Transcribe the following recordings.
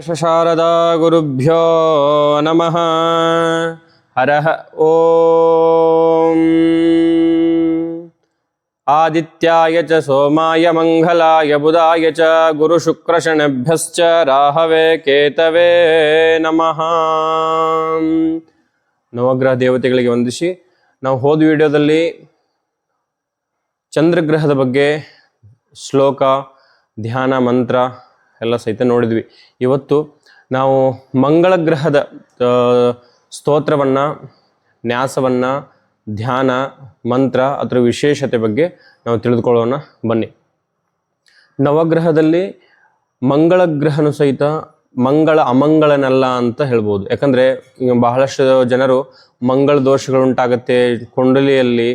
शारदा गुरुभ्यो नमः हरः ॐ आदित्याय च सोमाय मङ्गलाय बुधाय च गुरुशुक्रशनभ्यश्च राहवे ಕೇತವೇ ನಮಃ ನವಗ್ರಹ ದೇವತೆಗಳಿಗೆ ವಂದಿಸಿ ನಾವು ಹೋದ ವಿಡಿಯೋದಲ್ಲಿ ಚಂದ್ರಗ್ರಹದ ಬಗ್ಗೆ ಶ್ಲೋಕ ಧ್ಯಾನ ಮಂತ್ರ ಎಲ್ಲ ಸಹಿತ ನೋಡಿದ್ವಿ. ಇವತ್ತು ನಾವು ಮಂಗಳ ಗ್ರಹದ ಸ್ತೋತ್ರವನ್ನು, ನ್ಯಾಸವನ್ನು, ಧ್ಯಾನ, ಮಂತ್ರ ಅದರ ವಿಶೇಷತೆ ಬಗ್ಗೆ ನಾವು ತಿಳಿದುಕೊಳ್ಳೋಣ. ಬನ್ನಿ. ನವಗ್ರಹದಲ್ಲಿ ಮಂಗಳ ಗ್ರಹನು ಸಹಿತ ಮಂಗಳ ಅಮಂಗಳನಲ್ಲ ಅಂತ ಹೇಳ್ಬೋದು. ಯಾಕಂದರೆ ಬಹಳಷ್ಟು ಜನರು ಮಂಗಳ ದೋಷಗಳುಂಟಾಗತ್ತೆ ಕುಂಡಲಿಯಲ್ಲಿ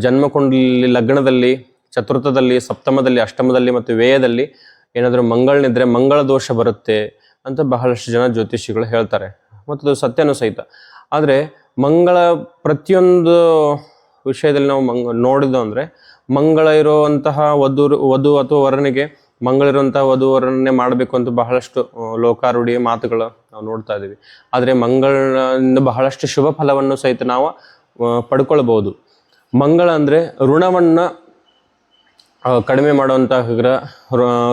ಜನ್ಮ ಕುಂಡಲಿ ಲಗ್ನದಲ್ಲಿ, ಚತುರ್ಥದಲ್ಲಿ, ಸಪ್ತಮದಲ್ಲಿ, ಅಷ್ಟಮದಲ್ಲಿ ಮತ್ತು ವ್ಯಯದಲ್ಲಿ ಏನಾದರೂ ಮಂಗಳನಿದ್ರೆ ಮಂಗಳ ದೋಷ ಬರುತ್ತೆ ಅಂತ ಬಹಳಷ್ಟು ಜನ ಜ್ಯೋತಿಷಿಗಳು ಹೇಳ್ತಾರೆ. ಮತ್ತು ಅದು ಸತ್ಯನೂ ಸಹಿತ. ಆದರೆ ಮಂಗಳ ಪ್ರತಿಯೊಂದು ವಿಷಯದಲ್ಲಿ ನಾವು ಮಂಗ, ನೋಡಿದ್ದು ಅಂದರೆ ಮಂಗಳ ಇರುವಂತಹ ವಧು ವಧು ಅಥವಾ ವರನಿಗೆ ಮಂಗಳ ಇರುವಂತಹ ವಧು ವರನ್ನೇ ಮಾಡಬೇಕು ಅಂತ ಬಹಳಷ್ಟು ಲೋಕಾರೂಢಿಯ ಲೋಕಾರೂಢಿ ಮಾತುಗಳು ನಾವು ನೋಡ್ತಾ ಇದ್ದೀವಿ. ಆದರೆ ಮಂಗಳಿಂದ ಬಹಳಷ್ಟು ಶುಭ ಫಲವನ್ನು ಸಹಿತ ನಾವು ಪಡ್ಕೊಳ್ಬೋದು ಮಂಗಳ ಅಂದರೆ ಋಣವನ್ನು ಕಡಿಮೆ ಮಾಡುವಂತಹ ಗ್ರಹ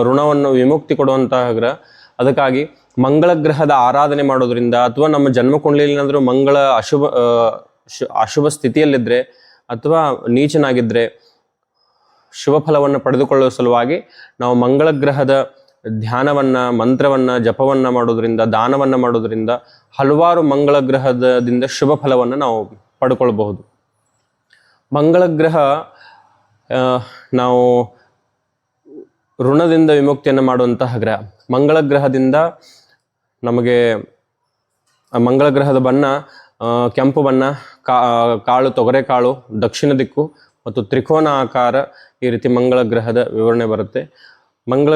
ಋಣವನ್ನು ವಿಮುಕ್ತಿ ಕೊಡುವಂತಹ ಗ್ರಹ ಅದಕ್ಕಾಗಿ ಮಂಗಳ ಗ್ರಹದ ಆರಾಧನೆ ಮಾಡೋದ್ರಿಂದ ಅಥವಾ ನಮ್ಮ ಜನ್ಮ ಏನಾದರೂ ಮಂಗಳ ಅಶುಭ ಅಶುಭ ಸ್ಥಿತಿಯಲ್ಲಿದ್ದರೆ ಅಥವಾ ನೀಚನಾಗಿದ್ದರೆ ಶುಭ ಫಲವನ್ನು ಪಡೆದುಕೊಳ್ಳುವ ಸಲುವಾಗಿ ನಾವು ಮಂಗಳ ಗ್ರಹದ ಧ್ಯಾನವನ್ನು, ಮಂತ್ರವನ್ನು, ಜಪವನ್ನು ಮಾಡೋದ್ರಿಂದ, ದಾನವನ್ನು ಮಾಡೋದ್ರಿಂದ ಹಲವಾರು ಮಂಗಳ ಗ್ರಹದಿಂದ ಶುಭ ಫಲವನ್ನು ನಾವು ಪಡ್ಕೊಳ್ಬಹುದು. ಮಂಗಳ ಗ್ರಹ ನಾವು ಋಣದಿಂದ ವಿಮುಕ್ತಿಯನ್ನು ಮಾಡುವಂತಹ ಗ್ರಹ. ಮಂಗಳ ಗ್ರಹದಿಂದ ನಮಗೆ ಮಂಗಳ ಗ್ರಹದ ಬಣ್ಣ ಕೆಂಪು ಬಣ್ಣ, ಕಾ ಕಾಳು, ತೊಗರೆ ಕಾಳು, ದಕ್ಷಿಣ ದಿಕ್ಕು ಮತ್ತು ತ್ರಿಕೋನ ಆಕಾರ ಈ ರೀತಿ ಮಂಗಳ ಗ್ರಹದ ವಿವರಣೆ ಬರುತ್ತೆ. ಮಂಗಳ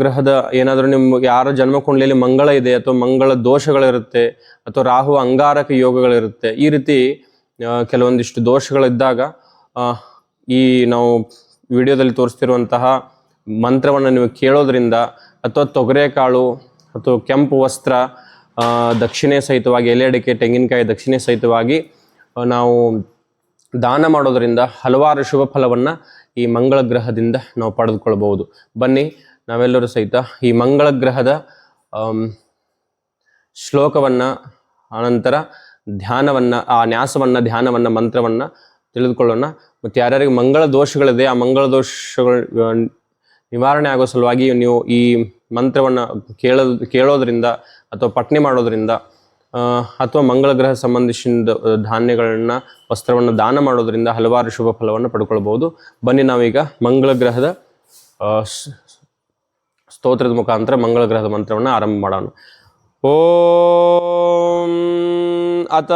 ಗ್ರಹದ ಏನಾದರೂ ನಿಮ್ಮ ಯಾರ ಜನ್ಮ ಕುಂಡಲಿಯಲ್ಲಿ ಮಂಗಳ ಇದೆ ಅಥವಾ ಮಂಗಳ ದೋಷಗಳಿರುತ್ತೆ ಅಥವಾ ರಾಹು ಅಂಗಾರಕ ಯೋಗಗಳಿರುತ್ತೆ, ಈ ರೀತಿ ಕೆಲವೊಂದಿಷ್ಟು ದೋಷಗಳಿದ್ದಾಗ ಈ ನಾವು ವಿಡಿಯೋದಲ್ಲಿ ತೋರಿಸ್ತಿರುವಂತಹ ಮಂತ್ರವನ್ನು ನೀವು ಕೇಳೋದ್ರಿಂದ ಅಥವಾ ತೊಗರೆಕಾಳು ಅಥವಾ ಕೆಂಪು ವಸ್ತ್ರ ದಕ್ಷಿಣೆ ಸಹಿತವಾಗಿ ಎಲೆ ಅಡಿಕೆ, ತೆಂಗಿನಕಾಯಿ ದಕ್ಷಿಣೆ ಸಹಿತವಾಗಿ ನಾವು ದಾನ ಮಾಡೋದರಿಂದ ಹಲವಾರು ಶುಭ ಫಲವನ್ನು ಈ ಮಂಗಳ ಗ್ರಹದಿಂದ ನಾವು ಪಡೆದುಕೊಳ್ಬಹುದು. ಬನ್ನಿ, ನಾವೆಲ್ಲರೂ ಸಹಿತ ಈ ಮಂಗಳ ಗ್ರಹದ ಶ್ಲೋಕವನ್ನು, ಆನಂತರ ಧ್ಯಾನವನ್ನು, ಆ ನ್ಯಾಸವನ್ನು, ಧ್ಯಾನವನ್ನು, ಮಂತ್ರವನ್ನು ತಿಳಿದುಕೊಳ್ಳೋಣ. ಮತ್ತು ಯಾರ್ಯಾರಿಗೆ ಮಂಗಳ ದೋಷಗಳಿದೆ, ಆ ಮಂಗಳ ದೋಷಗಳು ನಿವಾರಣೆ ಆಗೋ ಸಲುವಾಗಿ ನೀವು ಈ ಮಂತ್ರವನ್ನು ಕೇಳೋದು ಕೇಳೋದ್ರಿಂದ ಅಥವಾ ಪಠನೆ ಮಾಡೋದ್ರಿಂದ ಅಥವಾ ಮಂಗಳ ಗ್ರಹ ಸಂಬಂಧಿಸಿದ ಧಾನ್ಯಗಳನ್ನು, ವಸ್ತ್ರವನ್ನು ದಾನ ಮಾಡೋದ್ರಿಂದ ಹಲವಾರು ಶುಭ ಫಲವನ್ನು ಪಡ್ಕೊಳ್ಬೋದು ಬನ್ನಿ ನಾವೀಗ ಮಂಗಳ ಗ್ರಹದ ಸ್ತೋತ್ರದ ಮುಖಾಂತರ ಮಂಗಳ ಗ್ರಹದ ಮಂತ್ರವನ್ನು ಆರಂಭ ಮಾಡೋಣ. ॐ अत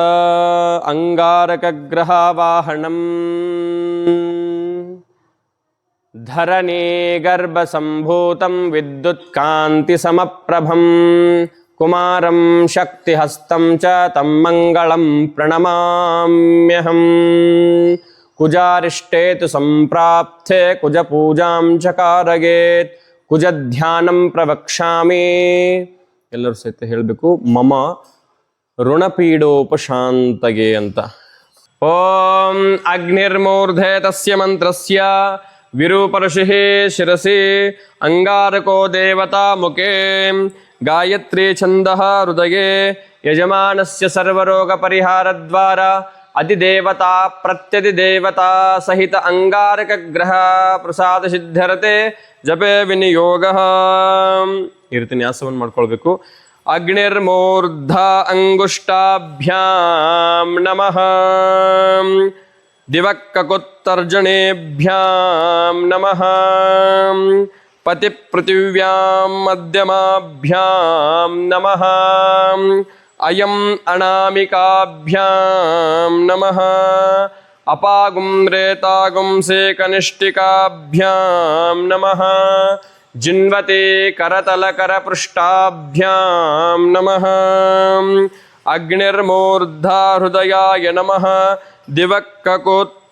अङ्गारकग्रहावाहनम् धरणे गर्भसम्भूतं विद्युत्कान्तिसमप्रभम्। कुमारं शक्तिहस्तं च तं मङ्गलं प्रणमाम्यहम्। कुजारिष्टेतु सम्प्राप्त्य कुजपूजाम् च कारयेत्। कुजध्यानं प्रवक्ष्यामि। ಎಲ್ಲರೂ ಸಹಿತ ಹೇಳಬೇಕು. ಮಮ ಋಣಪೀಡೋಪಶಾಂತಗೆ ಅಂತ. ಓಂ ಅಗ್ನಿರ್ಮೂರ್ಧೆ ತಸ್ಯ ಮಂತ್ರಸ್ಯ. ವಿರೂಪಋಷಿಃ ಶಿರಸಿ. ಅಂಗಾರಕೋ ದೇವತಾ ಮುಖೇ. ಗಾಯತ್ರಿ ಛಂದಃ ಹೃದಯೇ. ಯಜಮಾನಸ್ಯ ಸರ್ವರೋಗಪರಿಹಾರದ್ವಾರ ಅಧಿದೇವತಾ ಪ್ರತ್ಯಧಿದೇವತಾ ಸಹಿತ ಅಂಗಾರಕ ಗ್ರಹ ಪ್ರಸಾದ ಸಿದ್ಧರತೆ ಜಪೆ ವಿನಿಯೋಗ ಈ ರೀತಿ ನ್ಯಾಸವನ್ನು ಮಾಡ್ಕೊಳ್ಬೇಕು. ಅಗ್ನಿರ್ಮೂರ್ಧ ಅಂಗುಷ್ಟಾಭ್ಯಾಂ ನಮಃ. ದಿವಕ್ಕಕುತ್ತರ್ಜಣೇಭ್ಯಾಂ ನಮಃ. ಪತಿಪೃಥಿವ್ಯಾಂ ಮಧ್ಯಮಾಭ್ಯಾಂ ನಮಃ. अयम् अनामिकाभ्यां नमः। अपागुं रेतागुंसे कनिष्ठिकाभ्यां नमः। जिन्वते करतलकरपृष्ठाभ्यां नमः। अग्निर्मूर्धा हृदयाय नमः। दिवक्ककोत्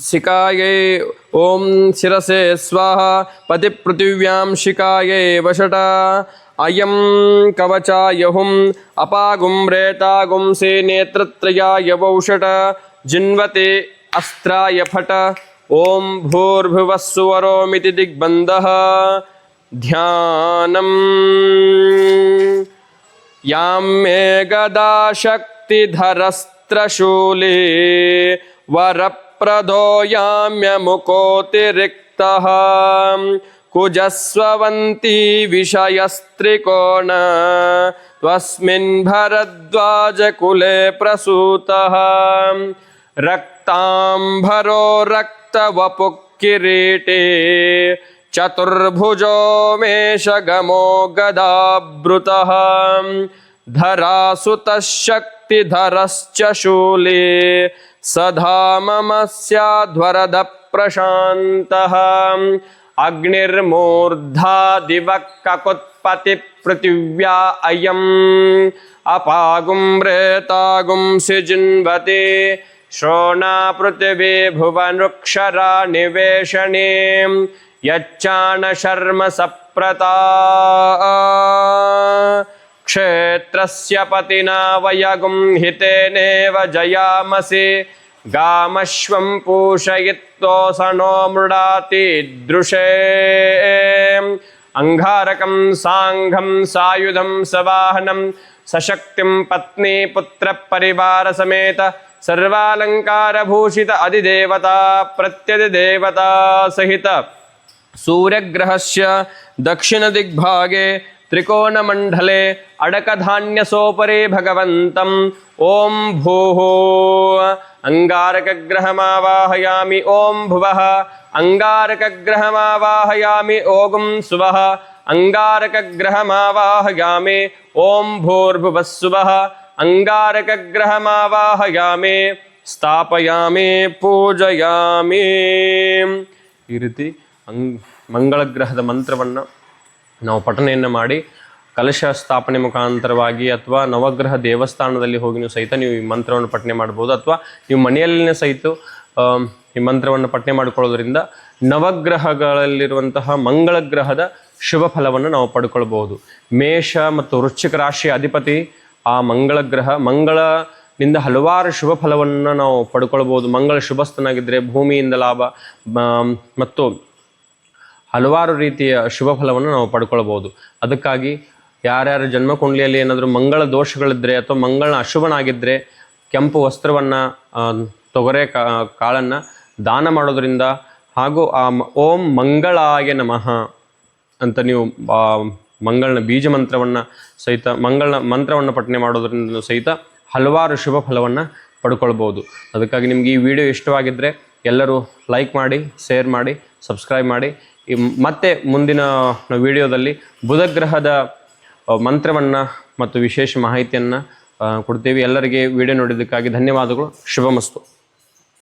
शिकायै ॐ शिरसे स्वाहा पतिपृथिव्यां शिकायै वषटा। अयं कवचायहुम् अपागुं रेतागुंसे नेत्रत्रयाय वौषट। जिन्वते अस्त्राय फट। ओं भूर्भुवस्वरो सुवरोमिति दिग्बन्धः। ध्यानम्। यां मे गदाशक्तिधरस्त्रशूले वरप् प्रधोयाम्यमुकोऽतिरिक्तः कुजस्वन्ती विषयस्त्रिकोण। त्वस्मिन् भरद्वाजकुले प्रसूतः। रक्ताम्भरो रक्तवपुः किटे चतुर्भुजो मेषगमो गदाभृतः धरासुतः शक्तिधरश्च शूले। सधा मम स्याध्वरदप्रशान्तः। अग्निर्मूर्धा दिवः ककुत्पतिपृथिव्या अयम् अपागुम्रेतागुंसि जिन्वति श्रोणा पृथिवी भुवनृक्षरा निवेशने। यच्चाणशर्म सप्रता। क्षेत्रस्य पतिना वयगुंहितेनेव जयामसि। गामश्वं पूषयित्वोसनो मृडाति दृशे। अङ्गारकं साङ्घं सायुधं सवाहनं, सशक्तिं पत्नी पुत्रपरिवारसमेत सर्वालङ्कारभूषित अधिदेवता, प्रत्यधिदेवता सहित। सूर्यग्रहस्य दक्षिणदिग्भागे त्रिकोणमण्डले अडकधान्यसोपरि भगवन्तम् ॐ भूः। अङ्गारकग्रहमावाहयामि ॐ भुवः अङ्गारकग्रहमावाहयामि ॐ सुवः अङ्गारकग्रहमावाहयामि ॐ भूर्भुवः सुवः अङ्गारकग्रहमावाहयामि ಸ್ಥಾಪಯಾಮಿ ಪೂಜಯಾಮಿ ಈ ರೀತಿ ಅಂಗ್ ಮಂಗಳ ಗ್ರಹದ ಮಂತ್ರವನ್ನು ನಾವು ಪಠನೆಯನ್ನು ಮಾಡಿ ಕಲಶ ಸ್ಥಾಪನೆ ಮುಖಾಂತರವಾಗಿ ಅಥವಾ ನವಗ್ರಹ ದೇವಸ್ಥಾನದಲ್ಲಿ ಹೋಗಿ ನೀವು ಸಹಿತ ನೀವು ಈ ಮಂತ್ರವನ್ನು ಪಠನೆ ಮಾಡ್ಬೋದು ಅಥವಾ ನೀವು ಮನೆಯಲ್ಲೇ ಸಹಿತ ಈ ಮಂತ್ರವನ್ನು ಪಠನೆ ಮಾಡಿಕೊಳ್ಳೋದ್ರಿಂದ ನವಗ್ರಹಗಳಲ್ಲಿರುವಂತಹ ಮಂಗಳ ಗ್ರಹದ ಶುಭ ಫಲವನ್ನು ನಾವು ಪಡ್ಕೊಳ್ಬಹುದು ಮೇಷ ಮತ್ತು ವೃಶ್ಚಿಕ ರಾಶಿಯ ಅಧಿಪತಿ ಆ ಮಂಗಳ ಗ್ರಹ ಮಂಗಳನಿಂದ ಹಲವಾರು ಶುಭ ಫಲವನ್ನು ನಾವು ಪಡ್ಕೊಳ್ಬಹುದು ಮಂಗಳ ಶುಭಸ್ಥನಾಗಿದ್ದರೆ ಭೂಮಿಯಿಂದ ಲಾಭ ಮತ್ತು ಹಲವಾರು ರೀತಿಯ ಶುಭ ಫಲವನ್ನು ನಾವು ಪಡ್ಕೊಳ್ಬಹುದು ಅದಕ್ಕಾಗಿ ಯಾರ್ಯಾರ ಜನ್ಮಕುಂಡ್ಲಿಯಲ್ಲಿ ಏನಾದರೂ ಮಂಗಳ ದೋಷಗಳಿದ್ದರೆ ಅಥವಾ ಮಂಗಳ ಅಶುಭನಾಗಿದ್ದರೆ ಕೆಂಪು ವಸ್ತ್ರವನ್ನು ತೊಗರೆ ಕಾಳನ್ನು ದಾನ ಮಾಡೋದರಿಂದ ಹಾಗೂ ಆ ಓಂ ಮಂಗಳಾಯ ನಮಃ ಅಂತ ನೀವು ಮಂಗಳನ ಬೀಜ ಮಂತ್ರವನ್ನು ಸಹಿತ, ಮಂಗಳನ ಮಂತ್ರವನ್ನು ಪಠನೆ ಮಾಡೋದರಿಂದ ಸಹಿತ ಹಲವಾರು ಶುಭ ಫಲವನ್ನು ಪಡ್ಕೊಳ್ಬೋದು. ಅದಕ್ಕಾಗಿ ನಿಮ್ಗೆ ಈ ವಿಡಿಯೋ ಇಷ್ಟವಾಗಿದ್ದರೆ ಎಲ್ಲರೂ ಲೈಕ್ ಮಾಡಿ, ಶೇರ್ ಮಾಡಿ, ಸಬ್ಸ್ಕ್ರೈಬ್ ಮಾಡಿ. ಮತ್ತೆ ಮುಂದಿನ ವಿಡಿಯೋದಲ್ಲಿ ಬುಧಗ್ರಹದ ಮಂತ್ರವನ್ನು ಮತ್ತು ವಿಶೇಷ ಮಾಹಿತಿಯನ್ನು ಕೊಡ್ತೇವೆ. ಎಲ್ಲರಿಗೆ ವಿಡಿಯೋ ನೋಡಿದ್ದಕ್ಕಾಗಿ ಧನ್ಯವಾದಗಳು. ಶುಭಮಸ್ತು.